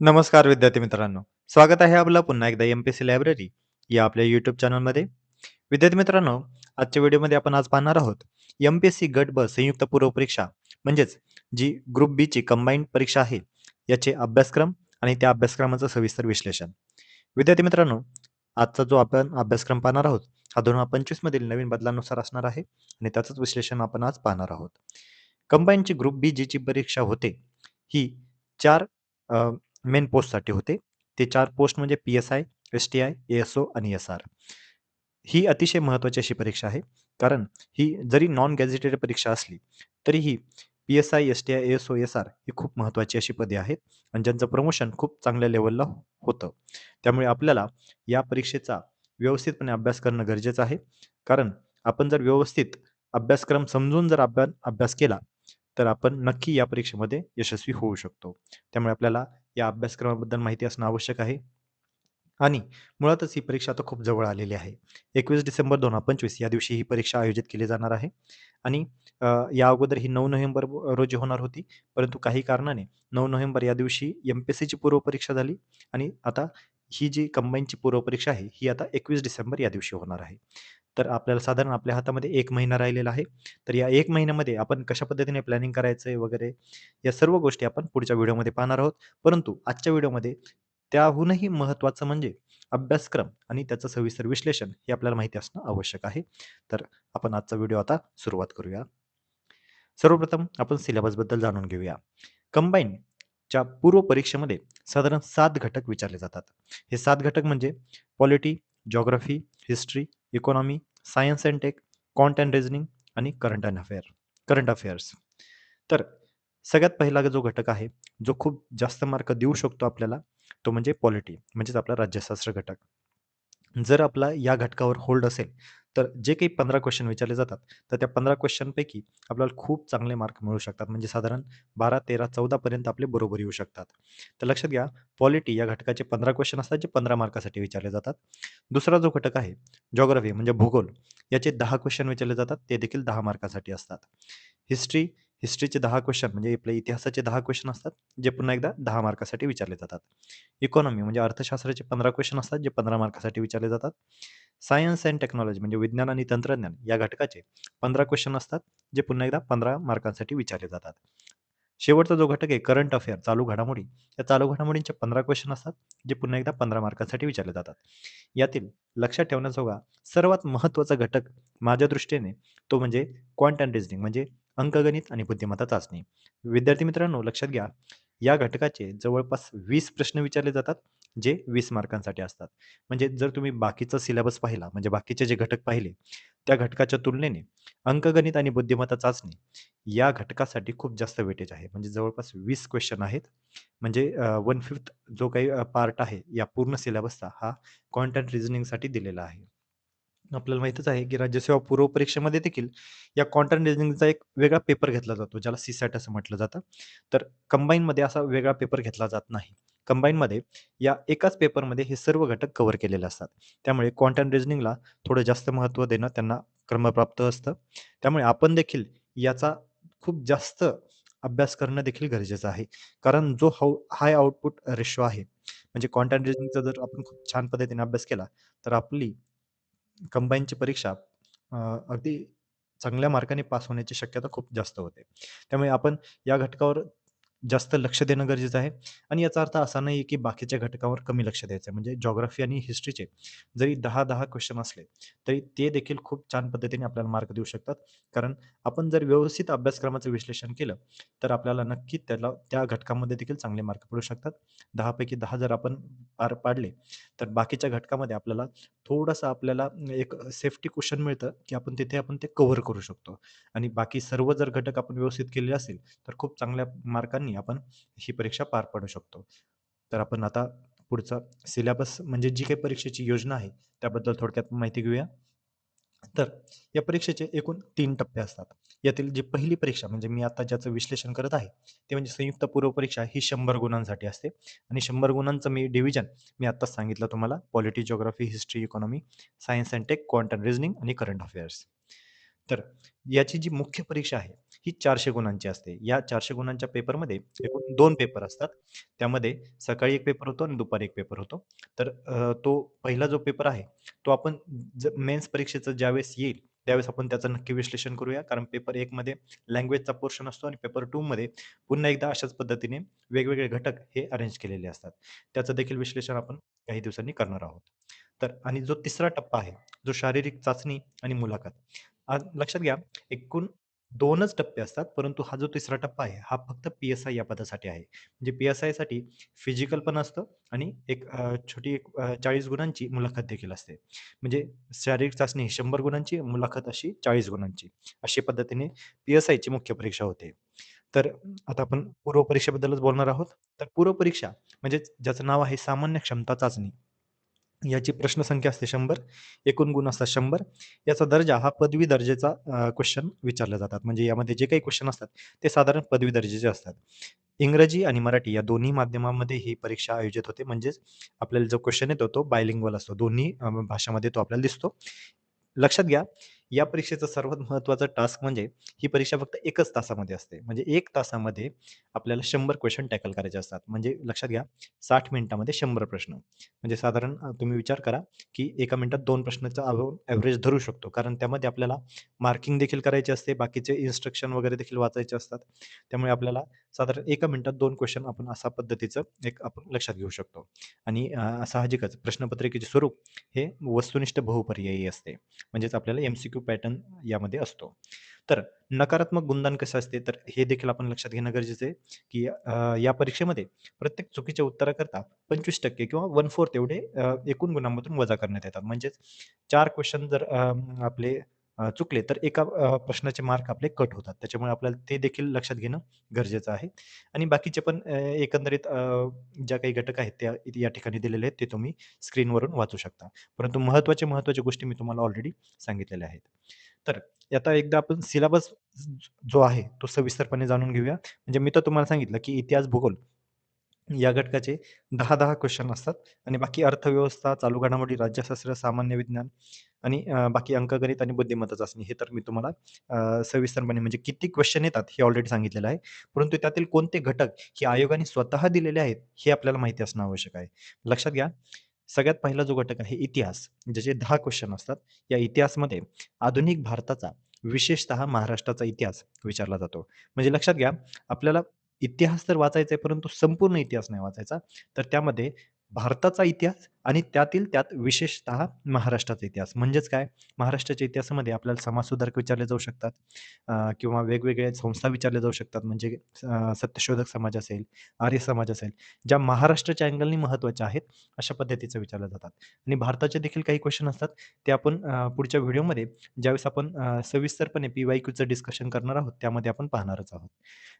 नमस्कार विद्यार्थी मित्रांनो. स्वागत आहे आपलं पुन्हा एकदा एम पी सी लायब्ररी या आपल्या यूट्यूब चॅनलमध्ये विद्यार्थी मित्रांनो आजच्या व्हिडिओमध्ये आपण आज पाहणार आहोत एम पी एस सी गट ब संयुक्त पूर्व परीक्षा म्हणजेच जी ग्रुप बी ची कंबाईंड परीक्षा आहे याचे अभ्यासक्रम आणि त्या अभ्यासक्रमाचं सविस्तर विश्लेषण. विद्यार्थी मित्रांनो आजचा जो आपण अभ्यासक्रम पाहणार आहोत हा दोन हजार पंचवीस मधील नवीन बदलानुसार असणार आहे आणि त्याचंच विश्लेषण आपण आज पाहणार आहोत. कंबाईनची ग्रुप बी जी ची परीक्षा होते ही चार मेन पोस्टसाठी होते. ते चार पोस्ट म्हणजे P S I S T I S O आणि एस आर. ही अतिशय महत्त्वाची अशी परीक्षा आहे. कारण ही जरी नॉन गॅझेटेड परीक्षा असली तरीही P S I S T I S O S R ही खूप महत्त्वाची अशी पदे आहेत आणि ज्यांचं प्रमोशन खूप चांगल्या लेवलला होतं. त्यामुळे आपल्याला या परीक्षेचा व्यवस्थितपणे अभ्यास करणं गरजेचं आहे. कारण आपण जर व्यवस्थित अभ्यासक्रम समजून जर अभ्यास अभ्यास केला तर आपण नक्की या परीक्षेमध्ये यशस्वी होऊ शकतो. त्यामुळे आपल्याला या अभ्यासक्रमाबद्दल माहिती असणं आवश्यक आहे. आणि मुळातच ही परीक्षा आता खूप जवळ आलेली आहे. एकवीस डिसेंबर दोन हजार पंचवीस या दिवशी ही परीक्षा आयोजित केली जाणार आहे. आणि या अगोदर ही नऊ नोव्हेंबर रोजी होणार होती. परंतु काही कारणाने नऊ नोव्हेंबर या दिवशी एम पी एस सीची पूर्वपरीक्षा झाली. आणि आता ही जी कंबाईनची पूर्वपरीक्षा आहे ही आता एकवीस डिसेंबर या दिवशी होणार आहे. तर आपल्याला साधारण आपल्या हातामध्ये एक महिना राहिलेला आहे. तर या एक महिन्यामध्ये आपण कशा पद्धतीने प्लॅनिंग करायचं आहे वगैरे या सर्व गोष्टी आपण पुढच्या व्हिडिओमध्ये पाहणार आहोत. परंतु आजच्या व्हिडिओमध्ये त्याहूनही महत्त्वाचं म्हणजे अभ्यासक्रम आणि त्याचं सविस्तर विश्लेषण हे आपल्याला माहिती असणं आवश्यक आहे. तर आपण आजचा व्हिडिओ आता सुरुवात करूया. सर्वप्रथम आपण सिलेबसबद्दल जाणून घेऊया. कंबाईनच्या पूर्व परीक्षेमध्ये साधारण सात घटक विचारले जातात. हे सात घटक म्हणजे polity geography history economy science and tech quant and reasoning आणि current and affair current affairs तर सगळ्यात पहिला जो घटक आहे जो खूप जास्त मार्क देऊ शकतो आपल्याला तो म्हणजे पॉलिटी म्हणजेच आपला राज्यशास्त्र घटक. जर आपला या घटकावर होल्ड असेल तर जे काही पंधरा क्वेश्चन विचारले जातात तर त्या पंधरा क्वेश्चनपैकी आपल्याला खूप चांगले मार्क मिळू शकतात. म्हणजे साधारण बारा तेरा चौदापर्यंत आपले बरोबर येऊ शकतात. तर लक्षात घ्या पॉलिटी या घटकाचे पंधरा क्वेश्चन असतात जे पंधरा मार्कासाठी विचारले जातात. दुसरा जो घटक आहे जॉग्रफी म्हणजे भूगोल याचे दहा क्वेश्चन विचारले जातात ते देखील दहा मार्कासाठी असतात. हिस्ट्री हिस्ट्रीचे दहा क्वेश्चन म्हणजे आपल्या इतिहासाचे दहा क्वेश्चन असतात जे पुन्हा एकदा दहा मार्कासाठी विचारले जातात. इकॉनॉमी म्हणजे अर्थशास्त्राचे पंधरा क्वेश्चन असतात जे पंधरा मार्कासाठी विचारले जातात. सायन्स अँड टेक्नॉलॉजी म्हणजे विज्ञान आणि तंत्रज्ञान या घटकाचे पंधरा क्वेश्चन असतात जे पुन्हा एकदा पंधरा मार्कांसाठी विचारले जातात. शेवटचा जो घटक आहे करंट अफेअर चालू घडामोडी या चालू घडामोडींचे पंधरा क्वेश्चन असतात जे पुन्हा एकदा पंधरा मार्कांसाठी विचारले जातात. यातील लक्षात ठेवण्याजोगा सर्वात महत्त्वाचा घटक माझ्या दृष्टीने तो म्हणजे क्वांट अँड रिझनिंग म्हणजे अंकगणित आणि बुद्धिमत्ता चाचणी. विद्यार्थी मित्रांनो लक्षात घ्या या घटकाचे जवळपास वीस प्रश्न विचारले जातात. जे वीस मार्कांसाठी असतात. म्हणजे जर तुम्ही बाकीचा सिलेबस पाहिला म्हणजे बाकीचे जे घटक पाहिले त्या घटकाच्या तुलनेने अंकगणित आणि बुद्धिमत्ता चाचणी या घटकासाठी खूप जास्त वेटेज आहे. म्हणजे जवळपास वीस क्वेश्चन आहेत. म्हणजे वन फिफ्थ जो काही पार्ट आहे या पूर्ण सिलेबसचा हा कॉन्टॅक्ट रिझनिंगसाठी दिलेला आहे. आपल्याला माहितच आहे की राज्यसेवा पूर्व परीक्षेमध्ये देखील या कॉन्टॅक्ट रिझनिंगचा एक वेगळा पेपर घेतला जातो ज्याला सी सॅट असं म्हटलं जातं. तर कंबाईनमध्ये असा वेगळा पेपर घेतला जात नाही. कंबाईनमध्ये या एकाच पेपरमध्ये हे सर्व घटक कव्हर केलेले असतात. त्यामुळे क्वांटम रिझनिंगला थोडं जास्त महत्त्व देणं त्यांना क्रमप्राप्त असतं. त्यामुळे आपण देखील याचा खूप जास्त अभ्यास करणं देखील गरजेचं आहे. कारण जो हाऊ हाय आउटपुट रेशो आहे म्हणजे कॉन्टॅक्ट रिझनिंगचा जर आपण खूप छान पद्धतीने अभ्यास केला तर आपली कंबाईनची परीक्षा अगदी चांगल्या मार्काने पास होण्याची शक्यता खूप जास्त होते. त्यामुळे आपण या घटकावर जास्त लक्ष देणं गरजेचं आहे. आणि याचा अर्थ असा नाही की बाकीच्या घटकावर कमी लक्ष द्यायचं आहे म्हणजे जॉग्राफी आणि हिस्ट्रीचे जरी दहा दहा क्वेश्चन असले तरी ते देखील खूप छान पद्धतीने आपल्याला मार्क देऊ शकतात. कारण आपण जर व्यवस्थित अभ्यासक्रमाचं विश्लेषण केलं तर आपल्याला नक्की त्याला त्या घटकामध्ये देखील चांगले मार्क पडू शकतात. दहापैकी दहा जर आपण पार पाडले तर बाकीच्या घटकामध्ये आपल्याला थोडंसं आपल्याला एक सेफ्टी क्वेश्चन मिळतं की आपण तिथे आपण ते कव्हर करू शकतो. आणि बाकी सर्व जर घटक आपण व्यवस्थित केले असेल तर खूप चांगल्या मार्कांनी आपण ही परीक्षा पार पाडू शकतो. तर आपण आता पुढचा सिलेबस म्हणजे जी काही परीक्षेची योजना आहे त्याबद्दल थोडक्यात माहिती घेऊया. तर या परीक्षेचे एकूण तीन टप्पे असतात. यातील जी पहिली परीक्षा म्हणजे मी आता ज्याचं विश्लेषण करत आहे ते म्हणजे संयुक्त पूर्व परीक्षा ही शंभर गुणांसाठी असते. आणि शंभर गुणांचं मी डिव्हिजन मी आत्ताच सांगितलं तुम्हाला polity geography history economy science and tech quantum reasoning आणि करंट अफेअर्स तर याची जी मुख्य परीक्षा आहे, ही चारशे गुणांची असते. या चारशे गुणांच्या पेपरमध्ये एकूण दोन पेपर असतात. त्यामध्ये सकाळी एक पेपर होतो आणि दुपारी एक पेपर होतो. तर अ, तो पहिला जो पेपर आहे, तो आपण मेन्स परीक्षेचं ज्यावेळेस येईल, त्यावेळेस आपण त्याचं नक्की विश्लेषण करूया. कारण पेपर 1 मध्ये लँग्वेजचा पोर्शन असतो आणि पेपर 2 मध्ये पुन्हा एकदा अशाच पद्धतीने वेगवेगळे घटक हे अरेंज केलेले असतात. त्याचं देखील विश्लेषण आपण काही दिवसांनी करणार आहोत. तर आणि जो तिसरा टप्पा आहे, जो शारीरिक चाचणी आणि मुलाखत. आज लक्षात घ्या, एकूण 2च टप्पे असतात, परंतु हा जो तिसरा टप्पा आहे, हा फक्त पी-एस-आय या पदासाठी आहे. म्हणजे पी-एस-आयसाठी फिजिकल पण असतं आणि एक अ, छोटी एक अ, 40 गुणांची मुलाखत देखील असते. म्हणजे शारीरिक चाचणी 100 गुणांची, मुलाखत अशी 40 गुणांची. अशा पद्धतीने पी-एस-आयची मुख्य परीक्षा होते. तर आता आपण पूर्व परीक्षेबद्दलच बोलणार आहोत. तर पूर्व परीक्षा म्हणजे ज्याचं नाव आहे सामान्य क्षमता चाचणी. याची प्रश्नसंख्या असते शंभर एकूण गुण असतात शंभर याचा दर्जा हा पदवी दर्जेचा क्वेश्चन क्वेशन विचारले जातात. म्हणजे यामध्ये जे काही क्वेश्चन असतात, ते साधारण पदवी दर्जेचे असतात. इंग्रजी आणि मराठी या दोन्ही माध्यमामध्ये ही परीक्षा आयोजित होते. म्हणजेच आपल्याला जो क्वेश्चन येतो तो बायलिंग्वल असतो. दोन्ही भाषामध्ये तो आपल्याला दिसतो. लक्षात घ्या, या परीक्षेचा सर्वात महत्त्वाचा टास्क म्हणजे ही परीक्षा फक्त एकच तासामध्ये असते. म्हणजे एक तासामध्ये आपल्याला शंभर क्वेश्चन टॅकल करायचे असतात. म्हणजे लक्षात घ्या साठ मिनिटामध्ये शंभर प्रश्न. म्हणजे साधारण तुम्ही विचार करा, की एका मिनिटात दोन प्रश्नाचा आपण ॲव्हरेज धरू शकतो. कारण त्यामध्ये आपल्याला मार्किंग देखील करायची असते, बाकीचे इन्स्ट्रक्शन वगैरे देखील वाचायचे असतात. त्यामुळे आपल्याला साधारण एका मिनिटात दोन क्वेश्चन आपण असा पद्धतीचं एक आपण लक्षात घेऊ शकतो. आणि साहजिकच प्रश्नपत्रिकेचे स्वरूप हे वस्तुनिष्ठ बहुपर्यायी असते. म्हणजेच आपल्याला एम-सी-क्यू पॅटर्न यामध्ये असतो. तर नकारात्मक गुणदान कसे असते, तर हे देखील आपण लक्षात घेणं गरजेचं आहे, की या परीक्षेमध्ये प्रत्येक चुकीच्या उत्तराकरता 25% किंवा 1/4 एवढे एकूण गुणांमधून वजा करण्यात येतात. म्हणजेच चार क्वेश्चन जर आपले अ, चुकले, तर एका अ, प्रश्नाचे मार्क आपले कट होतात. त्याच्यामुळे आपल्याला ते देखील लक्षात घेणं गरजेचं आहे. आणि बाकीचे पण अ, एकंदरीत अ, ज्या काही घटक आहेत, त्या या ठिकाणी दिलेले आहेत, ते तुम्ही स्क्रीनवरून वाचू शकता. परंतु महत्त्वाच्या, महत्त्वाच्या गोष्टी मी तुम्हाला ऑलरेडी सांगितलेल्या आहेत. तर आता एकदा आपण सिलेबस जो आहे, तो सविस्तरपणे जाणून घेऊया. म्हणजे मी तर तुम्हाला सांगितलं, की इतिहास, भूगोल या घटकाचे दहा दहा क्वेश्चन असतात आणि बाकी अर्थव्यवस्था, चालू घडामोडी, राज्यशास्त्र, सामान्य विज्ञान आणि बाकी अंकगणित आणि बुद्धिमत्ता चाचणी हे तर मी तुम्हाला सविस्तरपणे म्हणजे किती क्वेश्चन येतात हे ऑलरेडी सांगितलेलं आहे. परंतु त्यातील कोणते घटक हे आयोगाने स्वतः दिलेले आहेत, हे आपल्याला माहिती असणं आवश्यक आहे. लक्षात घ्या, सगळ्यात पहिला जो घटक आहे इतिहास, ज्याचे दहा क्वेश्चन असतात. या इतिहासमध्ये आधुनिक भारताचा, विशेषतः महाराष्ट्राचा इतिहास विचारला जातो. म्हणजे लक्षात घ्या, आपल्याला इतिहास तर वाचायचा आहे, परंतु संपूर्ण इतिहास नाही वाचायचा. तर त्यामध्ये भारताचा इतिहास आणि त्यातील त्यात विशेषतः महाराष्ट्राचा इतिहास. म्हणजेच काय, महाराष्ट्राच्या इतिहासामध्ये आपल्याला समाजसुधारक विचारले जाऊ शकतात किंवा वेगवेगळ्या संस्था विचारल्या जाऊ शकतात. म्हणजे सत्यशोधक समाज असेल, आर्य समाज असेल, ज्या महाराष्ट्राच्या अँगलनी महत्त्वाच्या आहेत, अशा पद्धतीचं विचारल्या जातात. आणि भारताचे देखील काही क्वेश्चन असतात, ते आपण पुढच्या व्हिडिओमध्ये ज्यावेळेस आपण सविस्तरपणे पी-वाय-क्यूचं डिस्कशन करणार आहोत, त्यामध्ये आपण पाहणारच आहोत.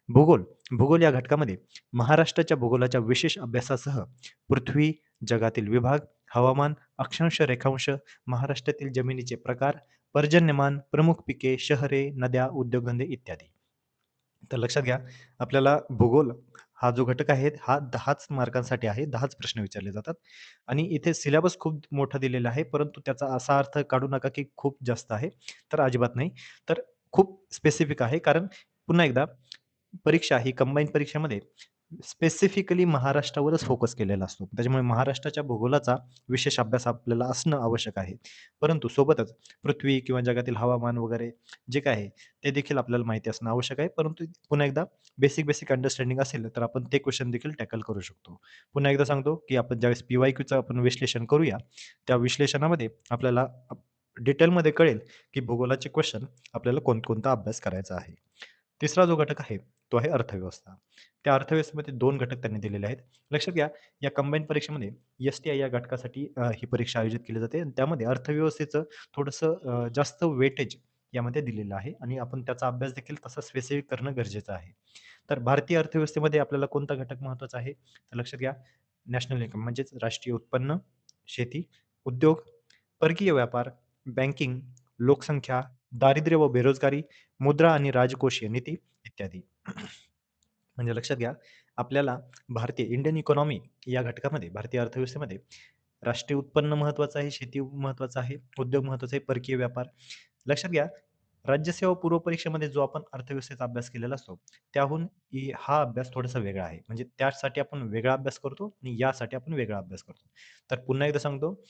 भूगोल, भूगोल या घटकामध्ये महाराष्ट्राच्या भूगोलाच्या विशेष अभ्यासासह पृथ्वी, जगातील विभाग, हवामान, अक्षांश, रेखांश, महाराष्ट्रातील जमिनीचे प्रकार, पर्जन्यमान, प्रमुख पिके, शहरे, नद्या, उद्योगधंदे इत्यादी. तर लक्षात घ्या, आपल्याला भूगोल हा जो घटक आहे, हा 10च मार्कांसाठी आहे. 10च प्रश्न विचारले जातात आणि इथे सिलेबस खूप मोठा दिलेला आहे, परंतु त्याचा असा अर्थ काढू नका, की खूप जास्त आहे. तर अजिबात नाही. तर खूप स्पेसिफिक आहे. कारण पुन्हा एकदा परीक्षा ही कंबाईन परीक्षेमध्ये स्पेसिफिकली महाराष्ट्रावरच फोकस केलेला असतो. त्याच्यामुळे महाराष्ट्राच्या भूगोलाचा विशेष अभ्यास आपल्याला असणं आवश्यक आहे. परंतु सोबतच पृथ्वी किंवा जगातील हवामान वगैरे जे काही आहे, ते देखील आपल्याला माहिती असणं आवश्यक आहे. परंतु पुन्हा एकदा बेसिक, बेसिक अंडरस्टँडिंग असेल, तर आपण ते क्वेश्चन देखील टॅकल करू शकतो. पुन्हा एकदा सांगतो, की आपण ज्यावेळेस पी-वाय-क्यूचं आपण विश्लेषण करूया, त्या विश्लेषणामध्ये आपल्याला डिटेलमध्ये कळेल, की भूगोलाचे क्वेश्चन आपल्याला कोणकोणता अभ्यास करायचा आहे. तिसरा जो घटक आहे, तो आहे अर्थव्यवस्था. त्या अर्थव्यवस्थेमध्ये दोन घटक त्यांनी दिलेले आहेत. लक्षात घ्या, या कंबाईन परीक्षेमध्ये एस-टी-आय या घटकासाठी ही परीक्षा आयोजित केली जाते आणि त्यामध्ये अर्थव्यवस्थेचं थोडंसं जास्त वेटेज यामध्ये दिलेलं आहे आणि आपण त्याचा अभ्यास देखील तसा स्पेसिफिक करणं गरजेचं आहे. तर भारतीय अर्थव्यवस्थेमध्ये आपल्याला कोणता घटक महत्त्वाचा आहे? तर लक्षात घ्या, नॅशनल इन्कम म्हणजेच राष्ट्रीय उत्पन्न, शेती, उद्योग, परकीय व्यापार, बँकिंग, लोकसंख्या, दारिद्र्य व बेरोजगारी, मुद्रा आणि राजकोषीय नीती इत्यादी. म्हणजे लक्षात घ्या, आपल्याला भारतीय इंडियन इकॉनॉमी या घटकामध्ये, भारतीय अर्थव्यवस्थेमध्ये राष्ट्रीय उत्पन्न महत्त्वाचं आहे, शेती महत्त्वाचं आहे, उद्योग महत्त्वाचा आहे, परकीय व्यापार. लक्षात घ्या, राज्यसेवा पूर्व परीक्षेमध्ये जो आपण अर्थव्यवस्थेचा अभ्यास केलेला असतो, त्याहून हा अभ्यास थोडासा वेगळा आहे. म्हणजे त्यासाठी आपण वेगळा अभ्यास करतो आणि यासाठी आपण वेगळा अभ्यास करतो. तर पुन्हा एकदा सांगतो,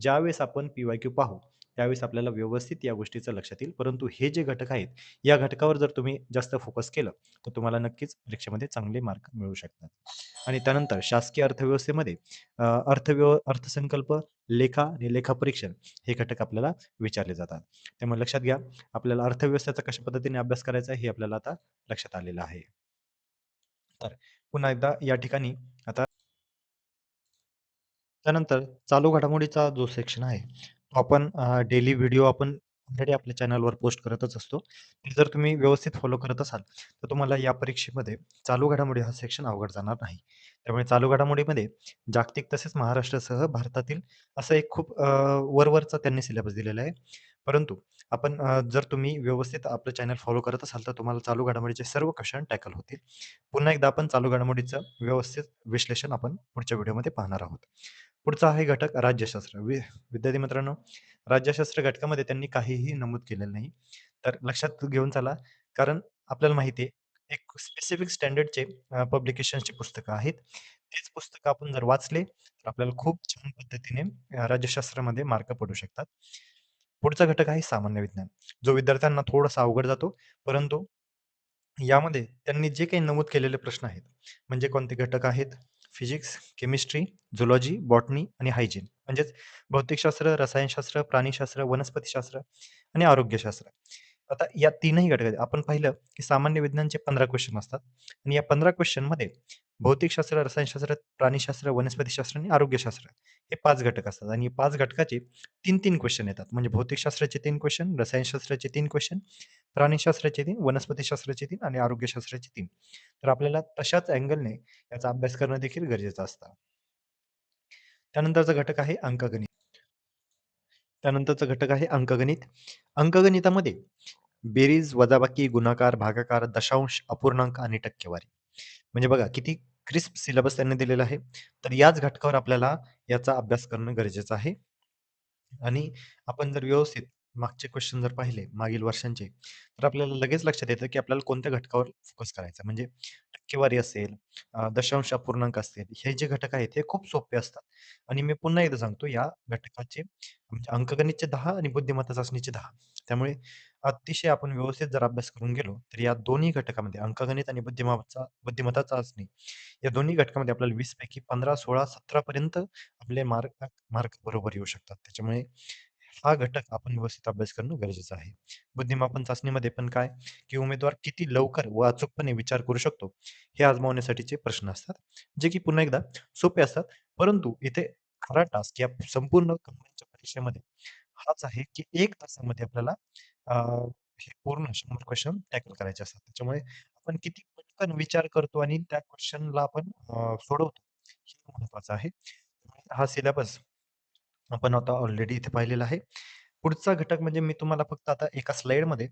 ज्यावेळेस आपण पी-वाय-क्यू पाहू, त्यावेळेस आपल्याला व्यवस्थित या गोष्टीचं लक्षात येईल. परंतु हे जे घटक आहेत, या घटकावर जर तुम्ही जास्त फोकस केलं, तर तुम्हाला नक्कीच परीक्षेमध्ये चांगले मार्क मिळू शकतात. आणि त्यानंतर शासकीय अर्थव्यवस्थेमध्ये अर्थव्यव अर्थसंकल्प, लेखा आणि लेखापरीक्षण हे घटक आपल्याला विचारले जातात. त्यामुळे लक्षात घ्या, आपल्याला अर्थव्यवस्थेचा कशा पद्धतीने अभ्यास करायचा हे आपल्याला आता लक्षात आलेलं आहे. तर पुन्हा एकदा या ठिकाणी आता त्यानंतर चालू घडामोडीचा जो सेक्शन आहे, आपण डेली व्हिडिओ आपण ऑलरेडी आपल्या चॅनलवर पोस्ट करतच असतो. ते जर तुम्ही व्यवस्थित फॉलो करत असाल, तर तुम्हाला या परीक्षेमध्ये चालू घडामोडी हा सेक्शन अवघड जाणार नाही. त्यामुळे चालू घडामोडीमध्ये जागतिक तसेच महाराष्ट्रासह भारतातील असं एक खूप वरवरचा त्यांनी सिलेबस दिलेला आहे. परंतु आपण जर तुम्ही व्यवस्थित आपलं चॅनल फॉलो करत असाल, तर तुम्हाला चालू घडामोडीचे सर्व क्वेश्चन टॅकल होतील. पुन्हा एकदा आपण चालू घडामोडीचं व्यवस्थित विश्लेषण आपण पुढच्या व्हिडिओमध्ये पाहणार आहोत. पुढचा आहे घटक राज्यशास्त्र. वि विद्यार्थी मित्रांनो, राज्यशास्त्र घटकामध्ये त्यांनी काहीही नमूद केलेलं नाही. तर लक्षात घेऊन चला, कारण आपल्याला माहिती आहे, एक स्पेसिफिक स्टँडर्डचे पब्लिकेशनचे पुस्तकं आहेत. तेच पुस्तकं आपण जर वाचले, तर आपल्याला खूप छान पद्धतीने राज्यशास्त्रामध्ये मार्क पडू शकतात. पुढचा घटक आहे सामान्य विज्ञान, जो विद्यार्थ्यांना थोडासा अवघड जातो, परंतु यामध्ये त्यांनी जे काही नमूद केलेले प्रश्न आहेत, म्हणजे कोणते घटक आहेत? फिजिक्स, केमिस्ट्री, झुलॉजी बॉटनी आणि हायजीन म्हणजेच भौतिकशास्त्र, रसायनशास्त्र, प्राणीशास्त्र, वनस्पतीशास्त्र आणि आरोग्यशास्त्र. आता या तीनही घटक आहेत. आपण पाहिलं की सामान्य विज्ञानचे 15 क्वेश्चन असतात आणि या 15 क्वेश्चनमध्ये भौतिकशास्त्र, रसायनशास्त्र, प्राणीशास्त्र, वनस्पतीशास्त्र आणि आरोग्यशास्त्र हे पाच घटक असतात आणि पाच घटकाचे 3-3 क्वेश्चन येतात. म्हणजे भौतिकशास्त्राचे तीन क्वेश्चन, रसायनशास्त्राचे तीन क्वेश्चन, प्राणीशास्त्राचे तीन वनस्पतीशास्त्राचे तीन आणि आरोग्यशास्त्राचे तीन तर आपल्याला तशाच अँगलने याचा अभ्यास करणं देखील गरजेचं असतं. त्यानंतरचा घटक आहे अंकगणित. त्यानंतरचा घटक आहे अंकगणित. अंकगणितामध्ये बेरीज, वजाबाकी, गुणाकार, भागाकार, दशांश, अपूर्णांक आणि टक्केवारी. म्हणजे बघा किती क्रिस्प सिलेबस त्यांनी दिलेला आहे. तर याच घटकावर आपल्याला याचा अभ्यास करणं गरजेचं आहे. आणि आपण जर व्यवस्थित मागचे क्वेश्चन जर पाहिले मागील वर्षांचे, तर आपल्याला लगेच लक्षात येतं, की आपल्याला कोणत्या घटकावर फोकस करायचा. म्हणजे टक्केवारी असेल, दशांश अपूर्णांक असतील, हे जे घटक आहेत हे खूप सोपे असतात. आणि मी पुन्हा एकदा सांगतो या घटकाचे म्हणजे अंकगणितचे दहा आणि बुद्धिमत्ता चाचणीचे दहा त्यामुळे अतिशय आपण व्यवस्थित जर अभ्यास करून गेलो, तर या दोन्ही घटकामध्ये अंकगणित आणि बुद्धिमापचा बुद्धिमत्ता चाचणी या दोन्ही घटकामध्ये आपल्याला 20 पैकी 15, 16, 17 पर्यंत आपले मार्क मार्क बरोबर येऊ शकतात. त्याच्यामुळे हा घटक आपण व्यवस्थित अभ्यास करणं गरजेचं आहे. बुद्धिमापन चाचणीमध्ये पण काय, की उमेदवार किती लवकर व अचूकपणे विचार करू शकतो, हे आजमावण्यासाठीचे प्रश्न असतात, जे की पुन्हा एकदा सोपे असतात. परंतु इथे खरा टास्क या संपूर्ण कंपनीच्या परीक्षेमध्ये हाच आहे, की 1 तासामध्ये आपल्याला अ, हे पूर्ण 100 क्वेश्चन टॅकल करायचे असतात. त्याच्यामुळे आपण किती पटकन विचार करतो आणि त्या क्वेश्चनला आपण अ, सोडवतो, हे महत्वाचं आहे. हा सिलेबस आपण आता ऑलरेडी इथे पाहिलेला आहे. पुढचा घटक म्हणजे मी तुम्हाला फक्त आता एका स्लाइडमध्ये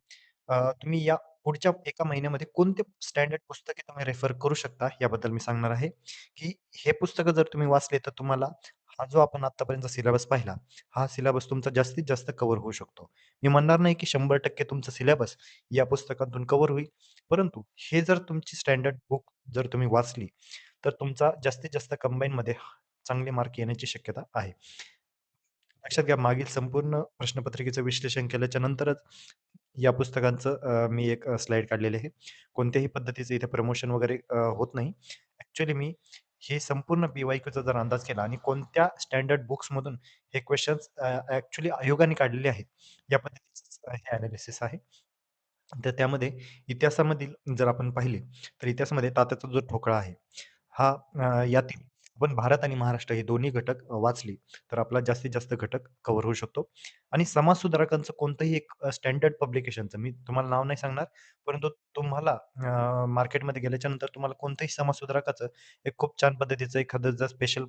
अ, तुम्ही या पुढच्या एका महिन्यामध्ये कोणते स्टँडर्ड पुस्तके तुम्ही रेफर करू शकता याबद्दल मी सांगणार आहे, की हे पुस्तकं जर तुम्ही वाचले तर तुम्हाला हा जो आपण आतापर्यंत सिलेबस पाहिला, हा सिलेबस तुमचा जास्तीत जास्त कव्हर होऊ शकतो. मी म्हणणार नाही की 100% तुमचा सिलेबस या पुस्तकातून कव्हर होईल. परंतु हे जर तुमची स्टँडर्ड बुक जर तुम्ही वाचली, तर तुमचा जास्तीत जास्त कंबाईनमध्ये चांगले मार्क येण्याची शक्यता आहे. लक्षात घ्या मागील संपूर्ण प्रश्नपत्रिकेचं विश्लेषण केल्याच्या नंतरच या पुस्तकांचं मी एक स्लाईड काढलेले आहे. कोणत्याही पद्धतीचं इथे प्रमोशन वगैरे होत नाही. ॲक्चुअली मी हे संपूर्ण बीवायक्यूचा जर अंदाज केला आणि कोणत्या स्टँडर्ड बुक्समधून हे क्वेश्चन्स ऍक्च्युली आयोगाने काढलेले आहेत. या पद्धतीचं हे अनालिसिस आहे. तर त्यामध्ये इतिहासामधील जर आपण पाहिले, तर इतिहासामध्ये तात्याचा जो ठोकळा आहे, हा यातील आपण भारत आणि महाराष्ट्र हे दोन्ही घटक वाचली, तर आपला जास्तीत जास्त घटक कव्हर होऊ शकतो. आणि समाज सुधारकांचं कोणतंही एक स्टँडर्ड पब्लिकेशनचं मी तुम्हाला नाव नाही सांगणार, परंतु तुम्हाला मार्केटमध्ये गेल्याच्यानंतर तुम्हाला कोणत्याही समाजसुधारकाचं एक खूप छान पद्धतीचं एखादं जर स्पेशल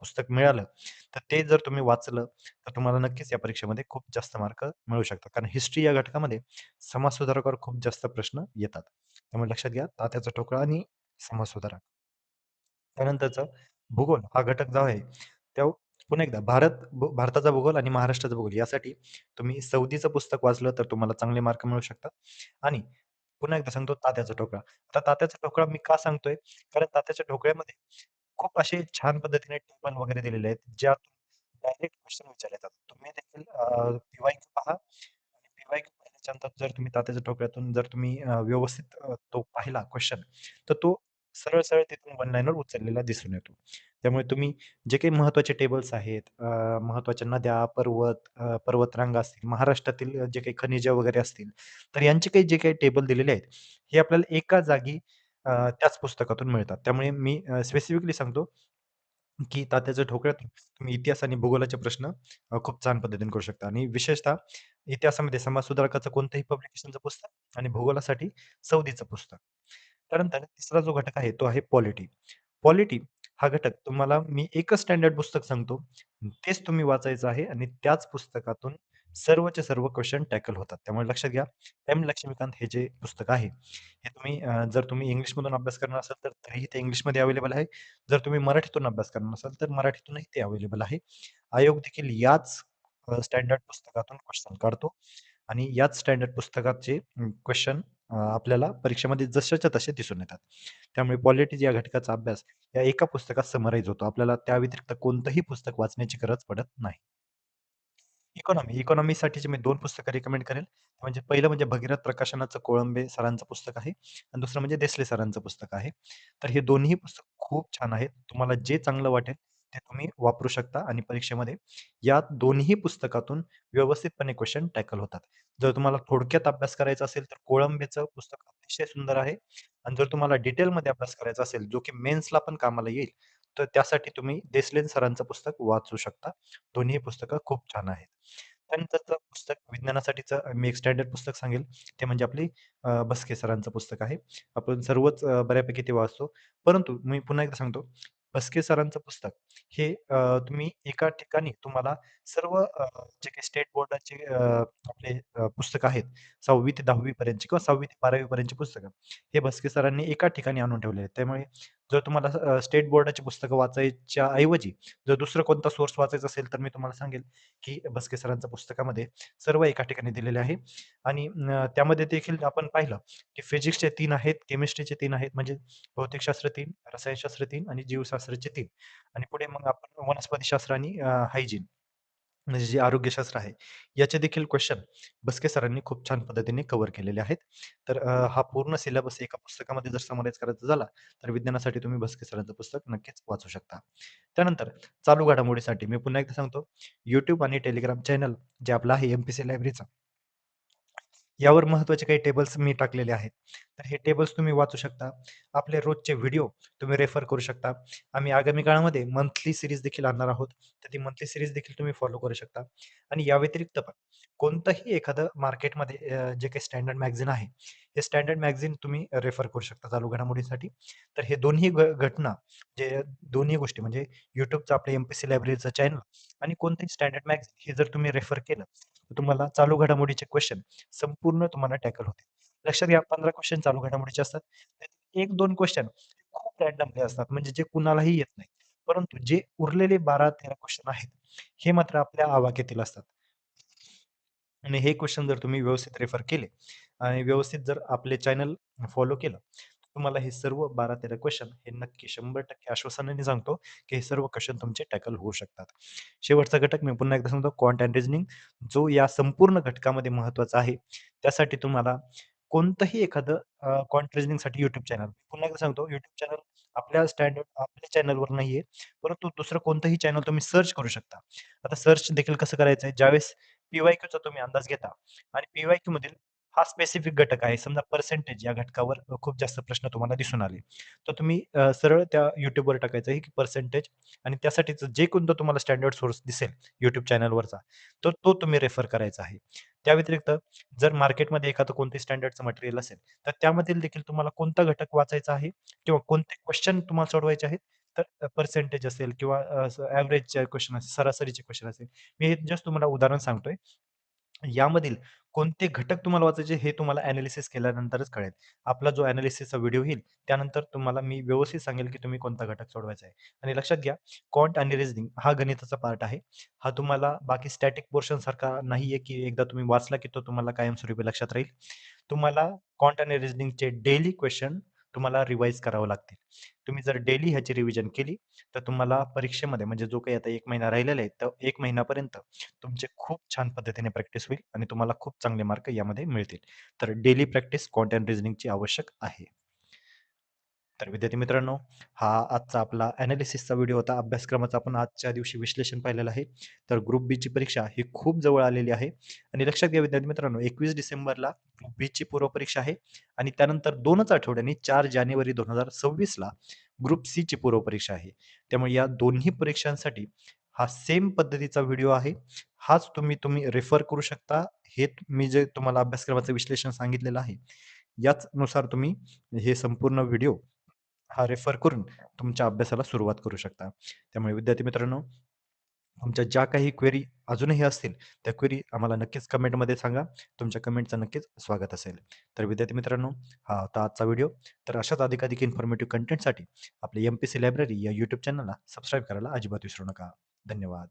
पुस्तक मिळालं, तर ते जर तुम्ही वाचलं, तर तुम्हाला नक्कीच या परीक्षेमध्ये खूप जास्त मार्क मिळू शकतात. कारण हिस्ट्री या घटकामध्ये समाज सुधारकावर खूप जास्त प्रश्न येतात. त्यामुळे लक्षात घ्या तात्याचा ठोकळा आणि समाज सुधारक त्यानंतरचं भूगोल हा घटक जो आहे, तो पुन्हा एकदा भारत भारताचा भूगोल आणि महाराष्ट्राचा भूगोल यासाठी तुम्ही सौदीचं पुस्तक वाचलं तर तुम्हाला चांगले मार्क मिळू शकतात आणि पुन्हा एकदा सांगतो तात्याचा ठोकळा. आता तात्याचा ठोकळा मी का सांगतोय? कारण तात्याच्या ठोकळ्यामध्ये खूप असे छान पद्धतीने टेबल वगैरे दिलेले आहेत, ज्यातून डायरेक्ट क्वेश्चन विचारले जातात. तुम्ही देखील अ, पहा आणि पी-वाय-क्यू पाहिल्याच्यानंतर जर तुम्ही तात्याच्या ठोकळ्यातून जर तुम्ही व्यवस्थित तो पाहिला क्वेश्चन, तर तो सरळ-सरळ तिथून वन लाईनवर उचललेला दिसून येतो. त्यामुळे तुम्ही जे काही महत्त्वाचे टेबल्स आहेत, महत्त्वाच्या नद्या, पर्वत, पर्वतरांगा असतील, महाराष्ट्रातील जे काही खनिजे वगैरे असतील, तर यांचे काही जे काही टेबल दिलेले आहेत, हे आपल्याला एका जागी त्याच पुस्तकातून मिळतात. त्यामुळे मी स्पेसिफिकली सांगतो, की तात्याच्या ठोकळ्यातून तुम्ही इतिहास आणि भूगोलाचे प्रश्न खूप छान पद्धतीने करू शकता आणि विशेषतः इतिहासामध्ये समाज सुधारकाचं कोणतंही पब्लिकेशनचं पुस्तक आणि भूगोलासाठी सौदीचं पुस्तक. त्यानंतर तिसरा जो घटक आहे तो आहे पॉलिटी. पॉलिटी हा घटक तुम्हाला मी एकच स्टँडर्ड पुस्तक सांगतो. तेच तुम्ही वाचायचं आहे आणि त्याच पुस्तकातून सर्वचे सर्व क्वेश्चन टॅकल होतात. त्यामुळे लक्षात घ्या, एम. लक्ष्मीकांत हे जे पुस्तक आहे, हे तुम्ही जर तुम्ही इंग्लिशमधून अभ्यास करणार असाल तर तरीही ते इंग्लिशमध्ये अवेलेबल आहे. जर तुम्ही मराठीतून अभ्यास करणार असाल तर मराठीतूनही ते अवेलेबल आहे. आयोग देखील याच स्टँडर्ड पुस्तकातून क्वेश्चन काढतो आणि याच स्टँडर्ड पुस्तकाचे आपल्याला परीक्षेमध्ये जशाच्या तसे दिसून येतात. त्यामुळे पॉलिटिक्स या घटकाचा अभ्यास या एका पुस्तकात समराईज होतो. आपल्याला त्या व्यतिरिक्त कोणतंही पुस्तक वाचण्याची गरज पडत नाही. इकॉनॉमी, इकॉनॉमीसाठीची मी 2 पुस्तकं रिकमेंड करेल. म्हणजे पहिलं म्हणजे भगीरथ प्रकाशनाचं कोळंबे सरांचं पुस्तक आहे आणि दुसरं म्हणजे देसले सरांचं पुस्तक आहे. तर हे दोन्ही पुस्तक खूप छान आहेत. तुम्हाला जे चांगलं वाटेल ते तुम्ही वापरू शकता आणि परीक्षेमध्ये या दोन्ही पुस्तकातून व्यवस्थितपणे क्वेश्चन टॅकल होतात. जर तुम्हाला थोडक्यात अभ्यास करायचा असेल तर कोळंबेचं पुस्तक अतिशय सुंदर आहे आणि जर तुम्हाला डिटेलमध्ये अभ्यास करायचा असेल, जो की मेन्सला पण कामाला येईल, तर त्यासाठी तुम्ही देसलेन सरांचं पुस्तक वाचू शकता. दोन्ही पुस्तकं खूप छान आहेत. त्यानंतरचं पुस्तक विज्ञानासाठीचं मी एक स्टँडर्ड पुस्तक सांगेल, ते म्हणजे आपली बसके सरांचं पुस्तक आहे. आपण सर्वच बऱ्यापैकी ते वाचतो. परंतु मी पुन्हा एकदा सांगतो, बसके सरांचं पुस्तक हे अ, तुम्ही एका ठिकाणी तुम्हाला सर्व अ, जे काही स्टेट बोर्डाचे अ, आपले अ, पुस्तकं आहेत 6वी ते 10वी पर्यंतची किंवा 6वी ते 12वी पर्यंतची पुस्तकं, हे बसके सरांनी एका ठिकाणी आणून ठेवले आहेत. त्यामुळे जर तुम्हाला स्टेट बोर्डाची पुस्तकं वाचायच्या ऐवजी जर दुसरं कोणता सोर्स वाचायचा असेल, तर मी तुम्हाला सांगेल, की बसके सरांच्या पुस्तकामध्ये सर्व एका ठिकाणी दिलेले आहे. आणि त्यामध्ये देखील आपण पाहिलं, की फिजिक्सचे तीन आहेत, केमिस्ट्रीचे तीन आहेत, म्हणजे भौतिकशास्त्र तीन रसायनशास्त्र तीन आणि जीवशास्त्राचे तीन. आणि पुढे मग आपण वनस्पतीशास्त्र आणि हायजीन. म्हणजे जे आरोग्यशास्त्र आहे, याचे देखील क्वेशन बस्के सरांनी खूप छान पद्धतीने कव्हर केलेले आहेत. तर अ, हा पूर्ण सिलेबस एका पुस्तकामध्ये जर समराईज करायचा झाला, तर विज्ञानासाठी तुम्ही बस्के सरांचं पुस्तक नक्कीच वाचू शकता. त्यानंतर चालू घडामोडीसाठी मी पुन्हा एकदा सांगतो, YouTube आणि Telegram चॅनल जे आपलं आहे एम-पी-सी लायब्ररीचं यावर महत्त्वाचे काही टेबल्स मी टाकलेले आहेत. तर हे टेबल्स तुम्ही वाचू शकता. आपले रोजचे व्हिडिओ तुम्ही रेफर करू शकता. आम्ही आगामी काळामध्ये मंथली सिरीज देखील आणणार आहोत. तर ती मंथली सिरीज देखील तुम्ही फॉलो करू शकता. आणि या व्यतिरिक्त पण कोणतंही एखादं मार्केटमध्ये जे काही स्टँडर्ड मॅगझिन आहे, हे स्टँडर्ड मॅगझिन तुम्ही रेफर करू शकता चालू घडामोडींसाठी. तर हे दोन्ही घ घटना जे दोन्ही गोष्टी म्हणजे युट्यूबचं आपलं एम-पी-सी लायब्ररीचं चॅनल आणि कोणतंही स्टँडर्ड मॅगझिन हे जर तुम्ही रेफर केलं, तुम्हाला चालू घडामोडीचे क्वेश्चन संपूर्ण तुम्हाला टॅकल होते लक्षात घ्या पंधरा क्वेश्चन चालू घडामोडीचे असतात. एक दोन क्वेश्चन खूप रँडमली असतात म्हणजे जे कुणालाही येत नाही. परंतु जे उरलेले बारा तेरा क्वेश्चन आहेत, हे मात्र आपल्या आवाक्यातील असतात. आणि हे क्वेश्चन जर तुम्ही व्यवस्थित रेफर केले आणि व्यवस्थित जर आपले चॅनल फॉलो केलं, तुम्हाला हे सर्व बारा तेरा क्वेश्चन हे नक्की 100% आश्वासनाने सांगतो, की हे सर्व क्वेश्चन तुमचे टॅकल होऊ शकतात. शेवटचा घटक मी पुन्हा एकदा सांगतो क्वांट अँड रिझनिंग जो या संपूर्ण घटकामध्ये महत्त्वाचा आहे. त्यासाठी तुम्हाला कोणतंही एखादं क्वांट रिजनिंगसाठी युट्यूब चॅनल पुन्हा एकदा सांगतो युट्यूब चॅनल आपल्या स्टँडर्ड आपल्या चॅनलवर नाहीये, परंतु दुसरं कोणतंही चॅनल तुम्ही सर्च करू शकता. आता सर्च देखील कसं करायचं आहे, ज्यावेळेस पीवायक्यूचा तुम्ही अंदाज घेता आणि पीवायक्यू मधील हा स्पेसिफिक घटक आहे. समजा पर्सेंटेज या घटकावर खूप जास्त प्रश्न तुम्हाला दिसून आले. तर तुम्ही सरळ त्या युट्यूबवर टाकायचं आहे, की पर्सेंटेज आणि त्यासाठीचं जे कोणतं तुम्हाला स्टँडर्ड सोर्स दिसेल युट्यूब चॅनलवरचा, तर तो तुम्ही रेफर करायचा आहे. त्या व्यतिरिक्त जर मार्केटमध्ये एखादं कोणते स्टँडर्डचं मटेरियल असेल, तर त्यामधील देखील तुम्हाला कोणता घटक वाचायचा आहे किंवा कोणते क्वेश्चन तुम्हाला सोडवायचे आहेत, तर पर्सेंटेज असेल किंवा ॲव्हरेजचे क्वेश्चन असेल, सरासरीचे क्वेश्चन असेल. मी हे जस्ट तुम्हाला उदाहरण सांगतोय. यामधील कोणते घटक तुम्हाला वाचायचे हे तुम्हाला ॲनालिसिस केल्यानंतरच कळेल. आपला जो ॲनालिसिसचा व्हिडिओ येईल त्यानंतर तुम्हाला मी व्यवस्थित सांगेल, की तुम्ही कोणता घटक सोडवायचा आहे. आणि लक्षात घ्या कॉन्ट आणि रिझनिंग हा गणिताचा पार्ट आहे. हा तुम्हाला बाकी स्टॅटिक पोर्शनसारखा नाहीये, की एकदा तुम्ही वाचला, की तो तुम्हाला कायमस्वरूपी लक्षात राहील. तुम्हाला कॉन्ट आणि रिझनिंगचे डेली क्वेश्चन तुम्हाला रिवाईज करावं लागतील. तुम्ही जर डेली ह्याची रिव्हिजन केली, तर तुम्हाला परीक्षेमध्ये म्हणजे जो काही आता एक महिना राहिलेला आहे, तर एक महिन्यापर्यंत तुमचे खूप छान पद्धतीने प्रॅक्टिस होईल आणि तुम्हाला खूप चांगले मार्क यामध्ये मिळतील. तर डेली प्रॅक्टिस कॉन्टेंट एंड रिझनिंगची आवश्यक आहे. तर विद्यार्थी मित्रांनो, हा आजचा आपला ॲनालिसिसचा व्हिडिओ होता. अभ्यासक्रमाचा आपण आजच्या दिवशी विश्लेषण पाहिलेलं आहे. तर ग्रुप बीची परीक्षा ही खूप जवळ आलेली आहे आणि लक्षात घ्या विद्यार्थी मित्रांनो 21 डिसेंबरला ग्रुप बीची पूर्वपरीक्षा आहे आणि त्यानंतर दोनच आठवड्यांनी चार जानेवारी 2026ला ग्रुप सीची पूर्वपरीक्षा आहे. त्यामुळे या दोन्ही परीक्षांसाठी हा सेम पद्धतीचा व्हिडिओ आहे. हाच तुम्ही तुम्ही रेफर करू शकता. हे मी जे तुम्हाला अभ्यासक्रमाचं विश्लेषण सांगितलेलं आहे, याचनुसार तुम्ही हे संपूर्ण व्हिडिओ हा रेफर करून तुमच्या अभ्यासाला सुरुवात करू शकता. त्यामुळे विद्यार्थी मित्रांनो, तुमच्या ज्या काही क्वेरी अजूनही असतील, त्या क्वेरी आम्हाला नक्कीच कमेंटमध्ये सांगा. तुमच्या कमेंटचं नक्कीच स्वागत असेल. तर विद्यार्थी मित्रांनो, हा होता आजचा व्हिडिओ. तर अशाच अधिकाधिक इन्फॉर्मेटिव्ह कंटेंटसाठी आपली एम-पी-सी लायब्ररी या यूट्यूब चॅनलला सबस्क्राईब करायला अजिबात विसरू नका. धन्यवाद.